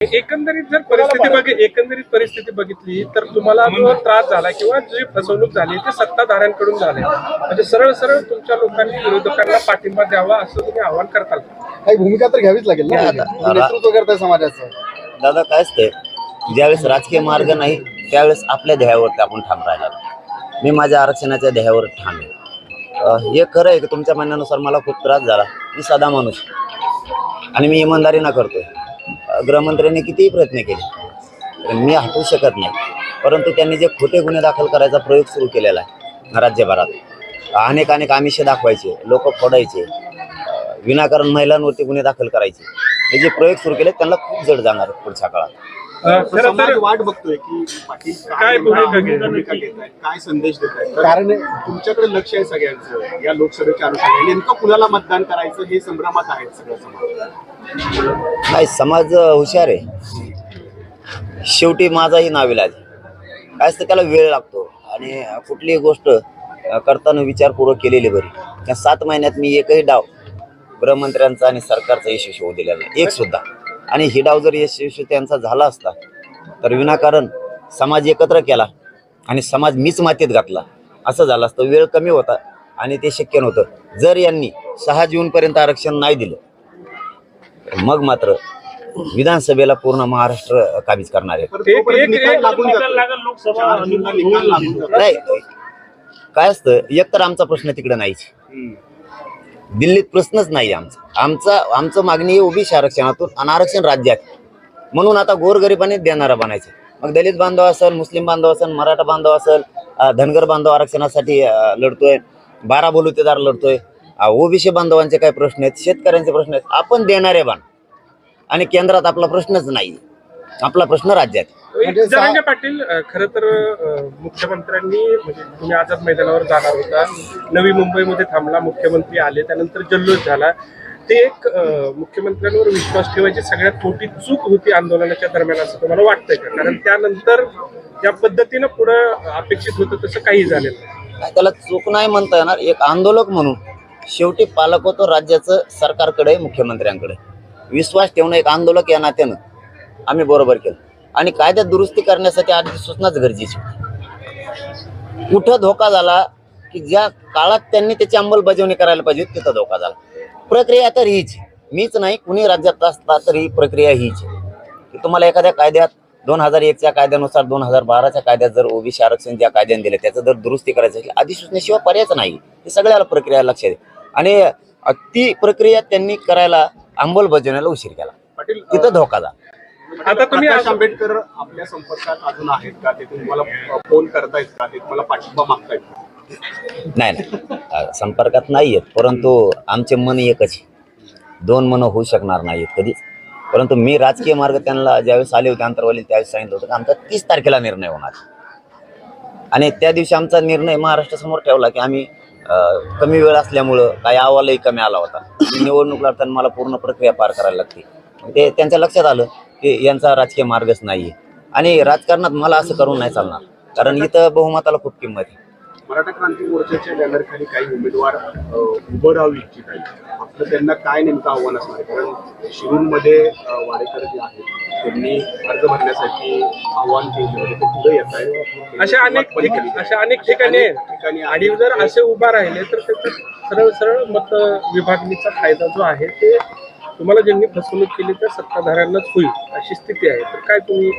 एकंदरीत जर परिस्थिती बघ एकंदरीत परिस्थिती बघितली तर तुम्हाला जो त्रास झाला किंवा जी फसवणूक झाली ती सत्ताधाऱ्यांकडून झाली. म्हणजे सरळ सरळ तुमच्या लोकांनी विरोधकांना पाठिंबा द्यावा असं तुम्ही आवाहन करताल काही भूमिका तर घ्यावीच लागेल ना? आता- नेतृत्व करताय समाजाचं. दादा काय असते ज्यावेळेस राजकीय मार्ग नाही त्यावेळेस आपल्या ध्येयावरती आपण ठाम राहिला. मी माझ्या आरक्षणाच्या ध्येयावर ठाम आहे. अं, हे खरं आहे की तुमच्या म्हणण्यानुसार मला खूप त्रास झाला. मी साधा माणूस आणि मी इमानदारीनं करतोय. गृहमंत्र्यांनी कितीही प्रयत्न केले मी हटवू शकत नाही. परंतु त्यांनी जे खोटे गुन्हे दाखल करायचा प्रयोग सुरू केलेला आहे राज्यभरात. अनेक अनेक आमिषे दाखवायचे लोक फोडायचे विनाकारण महिलांवरती गुन्हे दाखल करायचे. हे जे प्रयोग सुरू केले त्यांना खूप जड जाणार पुढच्या काळात. खरं समाज तर वाट बघतोय की पाटील काय भूमिका घेत- आहेत काय संदेश देत आहेत? कारण तुमच्याकडे लक्ष आहे सगळ्यांचं या लोकसभेच्या अनुषंगाने. नेमकं कुणाला मतदान करायचं? हे संभ्रमात आहेत सगळं समाज नाही समाज हुशार आहे. शेवटी माझाही नाविलाज काय असतं त्याला वेळ लागतो. आणि कुठलीही गोष्ट करताना विचारपूर्वक केलेली बरी. त्या सात महिन्यात मी एकही डाव गृहमंत्र्यांचा आणि सरकारचा यशस्वी होऊ दिलेला नाही. एक सुद्धा. आणि ही डाव जर यशस्वी त्यांचा झाला असता तर विनाकारण समाज एकत्र केला आणि समाज मीच मातीत घातला. असं झालं असतं. वेळ कमी होता आणि ते शक्य नव्हतं. जर यांनी सहा जूनपर्यंत आरक्षण नाही दिलं मग मात्र विधानसभेला पूर्ण महाराष्ट्र काबीज करणार आहे. नाही काय असतं? एकतर आमचा प्रश्न तिकडे नाहीच. दिल्लीत प्रश्नच नाही आमचा. आमचा आमचं मागणी आहे ओबीसी आरक्षणातून अनारक्षण आरक्षण राज्यात. म्हणून आता गोरगरिबानेच देणारा बनायचं. मग दलित बांधव असेल मुस्लिम बांधव असेल मराठा बांधव असेल धनगर बांधव आरक्षणासाठी लढतोय बारा बलुतेदार लढतोय. ओबीसी बांधवांचे काय प्रश्न आहेत शेतकऱ्यांचे प्रश्न आहेत. आपण देणारे बाण. आणि केंद्रात आपला प्रश्नच नाही. आपला प्रश्न राज्यात. जरांगे पाटील अं, खरं तर मुख्यमंत्र्यांनी म्हणजे तुम्ही आझाद मैदानावर जाणार होता नवी मुंबईमध्ये थांबला मुख्यमंत्री आले त्यानंतर जल्लोष झाला ते एक मुख्यमंत्र्यांवर विश्वास ठेवायची सगळ्यात मोठी चूक होती आंदोलनाच्या दरम्यान असं तुम्हाला वाटतंय का? कारण त्यानंतर या पद्धतीनं पुढं अपेक्षित होतं तसं काही झालेलं नाही त्याला चूक नाही म्हणता येणार एक आंदोलक म्हणून शेवटी पालक होतो राज्याचं सरकारकडे मुख्यमंत्र्यांकडे. विश्वास ठेवणं एक आंदोलक या नात्यानं. आम्ही बरोबर केलं. आणि कायद्यात दुरुस्ती करण्यासाठी आधी सूचनाच गरजेची होती. कुठं धोका झाला की ज्या काळात त्यांनी त्याची अंमलबजावणी करायला पाहिजे तिथं धोका झाला. प्रक्रिया तर हीच मीच नाही कुणी राज्यात असता तर ही प्रक्रिया हीच. की तुम्हाला एखाद्या कायद्यात दोन हजार एकच्या कायद्यानुसार दोन हजार बाराच्या कायद्यात जर ओबीसी आरक्षण ज्या कायद्याने दिले त्याचं जर दुरुस्ती करायचं असेल अधिसूचनेशिवाय पर्यायच नाही. हे सगळ्याला प्रक्रिया लक्षात आणि ती प्रक्रिया त्यांनी करायला अंमलबजावणीला उशीर केला. पाटील तिथं धोका झाला. आता तुम्ही आंबेडकर आपल्या संपर्कात अजून आहेत का? ते तुम्हाला फोन करतायत का? ते तुम्हाला पाठिंबा मागतायत? नाही नाही. संपर्कात नाही आहेत परंतु आमचे मन एकच आहे. दोन मन होऊ शकणार नाहीत कधीच. परंतु मी राजकीय मार्ग त्यांना ज्यावेळेस आले होते अंतरवाली त्यावेळेस सांगितलं होतं की आमचा तीस तारखेला निर्णय होणार आणि त्या दिवशी आमचा निर्णय महाराष्ट्रासमोर ठेवला की आम्ही कमी वेळ असल्यामुळं काही अहवालही कमी आला होता. निवडणूक लढताना मला पूर्ण प्रक्रिया पार करायला लागते. ते त्यांच्या लक्षात आलं. की यांचा राजकीय मार्गच नाही आणि राजकारणात मला असं करून नाही चालणार. कारण इथं बहुमताला खूप किंमत आहे. मराठा क्रांती मोर्चाच्या बॅनर खाली काही उमेदवार उभं राहू इच्छित आहेत. आपलं त्यांना काय नेमकं आव्हान असणार आहे? कारण शिरूरमध्ये वाडेकर जे आहेत त्यांनी अर्ज भरण्यासाठी आव्हान केलं होतं. ते पुढे येत आहेत. अशा अनेक ठिक- अशा अनेक ठिकाणी आहेत. ठिकाणी आणि जर असे उभा राहिले तर त्याचा सरळ सरळ मत विभागणीचा फायदा जो आहे ते तुम्हाला ज्यांनी फसवणूक केली त्या सत्ताधाऱ्यांनाच होईल अशी स्थिती आहे. तर काय तुम्ही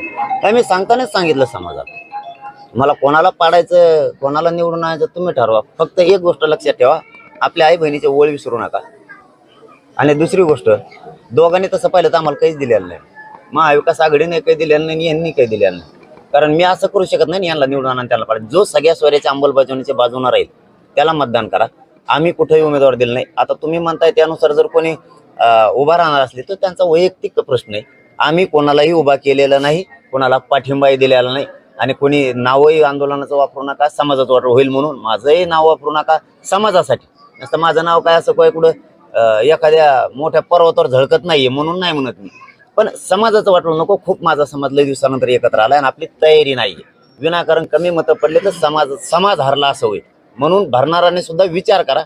काय मी सांगतानाच सांगितलं समाजात मला कोणाला पाडायचं कोणाला निवडून आणायचं तुम्ही ठरवा. फक्त एक गोष्ट लक्षात ठेवा. आपल्या आई बहिणीचे ओळ विसरू नका. आणि दुसरी गोष्ट दोघांनी तसं पाहिलं तर आम्हाला काहीच दिलेलं नाही. महाविकास आघाडीने काही दिलेलं नाही आणि यांनी काही दिलेलं नाही. कारण मी असं करू शकत नाही यांना निवडून आणा आणि त्याला पाडा. जो सगळ्या स्वऱ्याच्या अंमलबजावणीच्या बाजूनं राहील त्याला मतदान करा. आम्ही कुठेही उमेदवार दिला नाही. आता तुम्ही म्हणताय त्यानुसार जर कोणी उभा राहणार असले तर त्यांचा वैयक्तिक प्रश्न आहे. आम्ही कोणालाही उभा केलेला नाही कोणाला पाठिंबाही दिलेला नाही आणि कोणी नावही आंदोलनाचं वापरू नका समाजाचं वापर होईल म्हणून माझंही नाव वापरू नका समाजासाठी. नसतं माझं नाव काय असं काय कुठं एखाद्या मोठ्या पर्वतावर झळकत नाहीये म्हणून नाही म्हणत मी. पण समाजाचं वाटलं नको खूप माझा समाज लय दिवसानंतर एकत्र आला आणि आपली तयारी नाहीये. विनाकारण कमी मतं पडले तर समाज समाज हरला असं होईल. म्हणून भरणाऱ्यांनी सुद्धा विचार करा